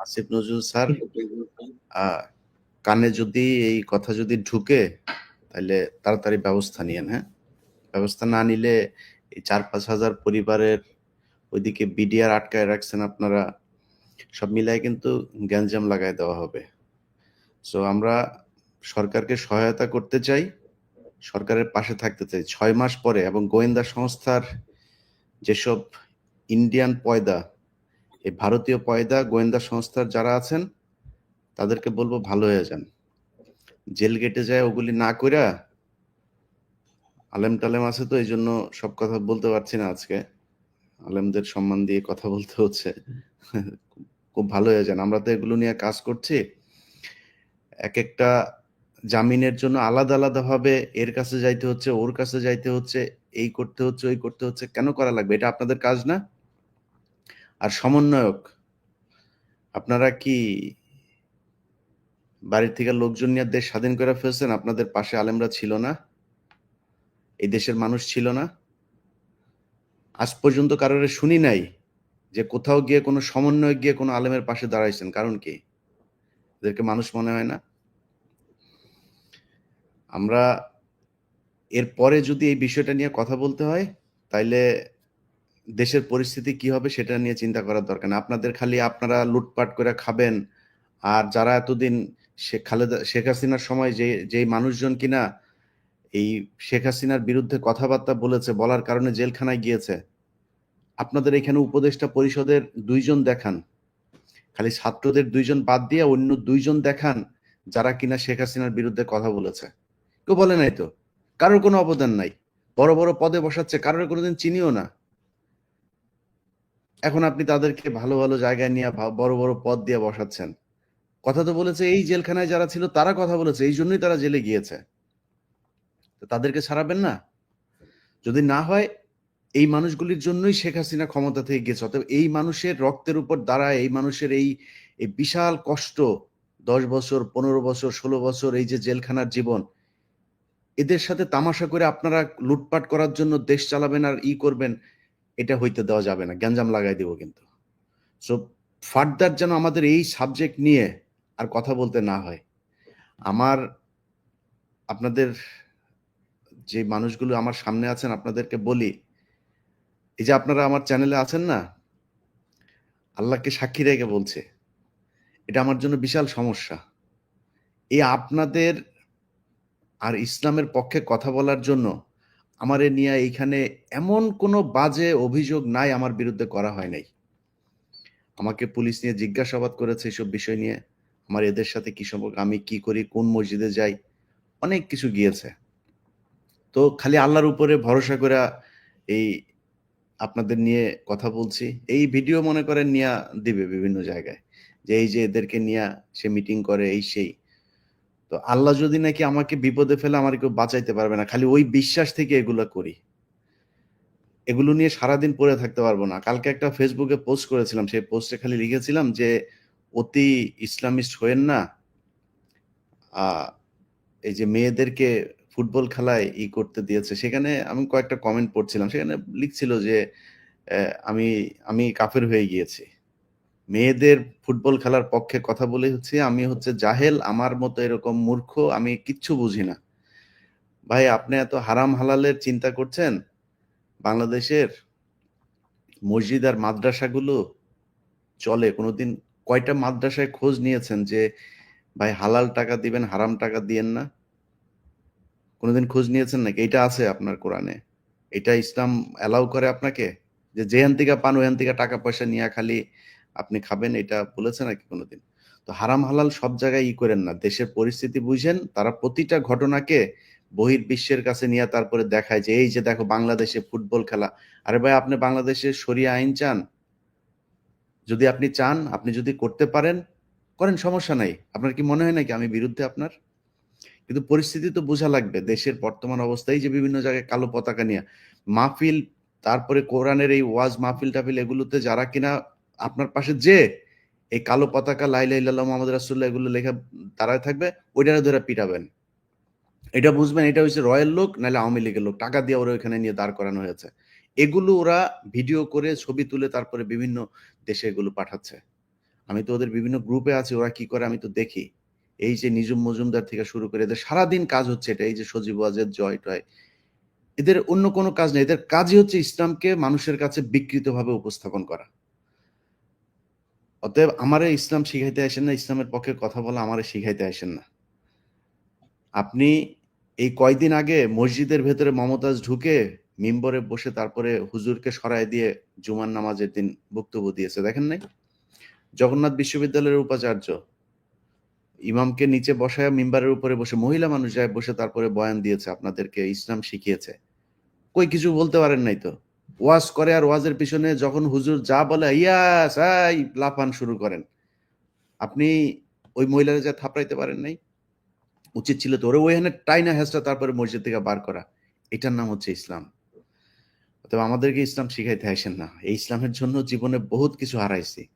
Asif Nazrul sir কানে যদি এই কথা যদি ঢুকে তাহলে তাড়াতাড়ি ব্যবস্থা নিয়েন হ্যাঁ? ব্যবস্থা না নিলে এই চার পাঁচ হাজার পরিবারের ওইদিকে বিডিআর আটকায় রাখছেন আপনারা সব মিলায় কিন্তু গ্যাঞ্জাম লাগায় দেওয়া হবে। সো আমরা সরকারকে সহায়তা করতে চাই সরকারের পাশে থাকতে চাই। ছয় মাস পরে এবং গোয়েন্দা সংস্থার যেসব ইন্ডিয়ান পয়দা এই ভারতীয় পয়দা গোয়েন্দা সংস্থার যারা আছেন, তাদেরকে বলব ভালো হয়ে যান। জেল গেটে যায়, ওগুলি না কইরা আলেম টালেম আছে তো এই জন্য সব কথা বলতে পারছি না আজকে। আলেমদের সম্মান দিয়ে কথা বলতে হচ্ছে। খুব ভালো হয়ে যান। আমরা তো এগুলো নিয়ে কাজ করছি। এক একটা জামিনের জন্য আলাদা আলাদা ভাবে এর কাছে যাইতে হচ্ছে, ওর কাছে যাইতে হচ্ছে, এই করতে হচ্ছে, ওই করতে হচ্ছে, কেন করা লাগবে? এটা আপনাদের কাজ না? আর সমন্বয়ক, আপনারা কি বাড়ির থেকে লোকজন নিয়ে দেশ স্বাধীন করে ফেলছেন? আপনাদের পাশে আলেমরা ছিল না? এই দেশের মানুষ ছিল না? আজ পর্যন্ত কারোর শুনি নাই যে কোথাও গিয়ে কোনো সমন্বয় গিয়ে কোনো আলেমের পাশে দাঁড়াইছেন। কারণ কি? এদেরকে মানুষ মনে হয় না? আমরা এরপরে যদি এই বিষয়টা নিয়ে কথা বলতে হয়, তাইলে দেশের পরিস্থিতি কি হবে সেটা নিয়ে চিন্তা করার দরকার না আপনাদের খালি আপনারা লুটপাট করে খাবেন। আর যারা এতদিন শেখ খালেদা, শেখ হাসিনার সময় যে, যেই মানুষজন কিনা এই শেখ হাসিনার বিরুদ্ধে কথাবার্তা বলেছে, বলার কারণে জেলখানায় গিয়েছে, আপনাদের এখানে উপদেষ্টা পরিষদের দুইজন দেখান। খালি ছাত্রদের দুইজন বাদ দিয়ে অন্য দুইজন দেখান যারা কিনা শেখ হাসিনার বিরুদ্ধে কথা বলেছে। কেউ বলে নাই তো? কারোর কোনো অবদান নাই। বড় বড় পদে বসাচ্ছে, কারোর কোনোদিন চিনিও না। এখন আপনি তাদেরকে ভালো ভালো জায়গায় নিয়ে বড় বড় পদ দিয়ে বসাচ্ছেন। কথা তো বলেছে, এই জেলখানায় যারা ছিল তারা কথা বলেছে, এই জন্যই তারা জেলে গিয়েছে। তাদেরকে ছাড়াবেন না? যদি না হয়, এই মানুষগুলির জন্যই শেখ হাসিনা ক্ষমতা থেকে গেছে। অতএব এই মানুষের রক্তের উপর দাঁড়ায়, এই মানুষের এই বিশাল কষ্ট, দশ বছর, পনেরো বছর, ষোলো বছর, এই যে জেলখানার জীবন, এদের সাথে তামাশা করে আপনারা লুটপাট করার জন্য দেশ চালাবেন আর ই করবেন এটা হইতে দেওয়া যাবে না, গ্যাঞ্জাম লাগাই দিব কিন্তু। সো ফার্দার যেন আমাদের এই সাবজেক্ট নিয়ে আর কথা বলতে না হয়, আমার, আপনাদের যে মানুষগুলো আমার সামনে আছেন, আপনাদেরকে বলি, এই যে আপনারা আমার চ্যানেলে আছেন না, আল্লাহকে সাক্ষী রেখে বলছে, এটা আমার জন্য বিশাল সমস্যা। এই আপনাদের আর ইসলামের পক্ষে কথা বলার জন্য আমার নিয়ে এইখানে এমন কোনো বাজে অভিযোগ নাই আমার বিরুদ্ধে করা হয় নাই। আমাকে পুলিশ নিয়ে জিজ্ঞাসাবাদ করেছে এসব বিষয় নিয়ে। আমার এদের সাথে কি সম্পর্ক, আমি কি করি, কোন মসজিদে যাই, অনেক কিছু গিয়েছে। তো খালি আল্লাহর উপরে ভরসা করে এই আপনাদের নিয়ে কথা বলছি। এই ভিডিও মনে করেন নিয়ে দিবে বিভিন্ন জায়গায়। যে এই যে এদেরকে নিয়ে সে মিটিং করে, এই সেই। তো আল্লাহ যদি নাকি আমাকে বিপদে ফেলে, আমার কেউ বাঁচাইতে পারবে না। খালি ওই বিশ্বাস থেকে এগুলো করি। এগুলো নিয়ে সারাদিন পড়ে থাকতে পারব না। কালকে একটা ফেসবুকে পোস্ট করেছিলাম। সেই পোস্টে খালি লিখেছিলাম যে, অতি ইসলামিস্ট হয়েন না। এই যে মেয়েদেরকে ফুটবল খেলায় ই করতে দিয়েছে। সেখানে আমি কয়েকটা কমেন্ট পড়ছিলাম। সেখানে লিখছিল যে আমি আমি কাফের হয়ে গিয়েছি। মেয়েদের ফুটবল খেলার পক্ষে কথা বলে হচ্ছে, আমি হচ্ছে জাহেল, আমার মতো এরকম মূর্খ আমি কিচ্ছু বুঝি না। ভাই, আপনি এত হারাম হালালের চিন্তা করছেন? বাংলাদেশের মসজিদ আর মাদ্রাসাগুলো চলে। কোনোদিন কয়টা মাদ্রাসায় খোঁজ নিয়েছেন যে, ভাই, হালাল টাকা দিবেন, হারাম টাকা দিয়েন না কোনোদিন খোঁজ নিয়েছেন নাকি? এটা আছে আপনার কোরআনে। এটা ইসলাম অ্যালাউ করে আপনাকে? যে যেখান থেকে পান, ওখান থেকে টাকা পয়সা নিয়ে খালি আপনি খাবেন, এটা বলেছে নাকি কোনোদিন। তো হারাম হালাল সব জায়গায় ই করেন না। দেশের পরিস্থিতি বুঝেন, তারা প্রতিটা ঘটনাকে বহির্বিশ্বের কাছে নিয়ে তারপরে দেখায় যে, এই যে দেখো বাংলাদেশে ফুটবল খেলা। আরে ভাই, আপনি বাংলাদেশের সরিয়া আইন চান? যদি আপনি চান, আপনি যদি করতে পারেন, করেন, সমস্যা নাই। আপনার কি মনে হয় নাকি আমি বিরুদ্ধে আপনার? কিন্তু পরিস্থিতি তো বোঝা লাগবে। দেশের বর্তমান অবস্থায় যে বিভিন্ন জায়গায় কালো পতাকা নিয়ে। মাহফিল, তারপরে কোরআনের এই ওয়াজ মাহফিল টাফিল এগুলোতে যারা কিনা আপনার পাশে যে এই কালো পতাকা লাইলা ইল্লাল্লাহ মোহাম্মদ রাসুল্লাহ এগুলো লেখা দাঁড়ায় থাকবে ওইটারে ধরে পিটাবেন। এটা বুঝবেন, এটা হচ্ছে রয়্যাল লোক, নাহলে আওয়ামী লীগের লোক। টাকা দিয়ে ওরা ওইখানে নিয়ে দাঁড় করানো হয়েছে। এগুলো ওরা ভিডিও করে, ছবি তুলে তারপরে বিভিন্ন দেশে এগুলো পাঠাচ্ছে। আমি তো ওদের বিভিন্ন গ্রুপে আছি, ওরা কি করে আমি তো দেখি। এই যে নিজুম মজুমদার থেকে শুরু করে এদের সারাদিন কাজ হচ্ছে এটা, এই যে সজীব ওয়াজেদ, জয় টয়। এদের অন্য কোনো কাজ নেই, এদের কাজই হচ্ছে ইসলামকে মানুষের কাছে বিকৃতভাবে উপস্থাপন করা। অতএব আমারে ইসলাম শিখাইতে আসেন না, ইসলামের পক্ষে কথা বলা আমারে শিখাইতে আসেন না। আপনি এই কয়দিন আগে মসজিদের ভেতরে মমতাজ ঢুকে মিম্বরে বসে তারপরে হুজুরকে সরায় দিয়ে জুমার নামাজের দিন বক্তব্য দিয়েছে। দেখেন নাই? জগন্নাথ বিশ্ববিদ্যালয়ের উপাচার্য, ইমামকে নিচে বসায় মিম্বারের উপরে বসে মহিলা মানুষ যায় বসে তারপরে বয়ান দিয়েছে, আপনাদেরকে ইসলাম শিখিয়েছে। কই, কিছু বলতে পারেন নাই তো? ওয়াজ করে আর ওয়াজের পিছনে যখন হুজুর যা বলে ইয়াস লাফান শুরু করেন। আপনি ওই মহিলারা যা থাপড়াইতে পারেন নাই? উচিত ছিল তো ওরে ওইখানে টাইনা হ্যাসটা তারপরে মসজিদ থেকে বার করা। এটার নাম হচ্ছে ইসলাম। তবে আমাদেরকে ইসলাম শিখাইতে আসেন না। এই ইসলামের জন্য জীবনে বহুত কিছু হারাইছি।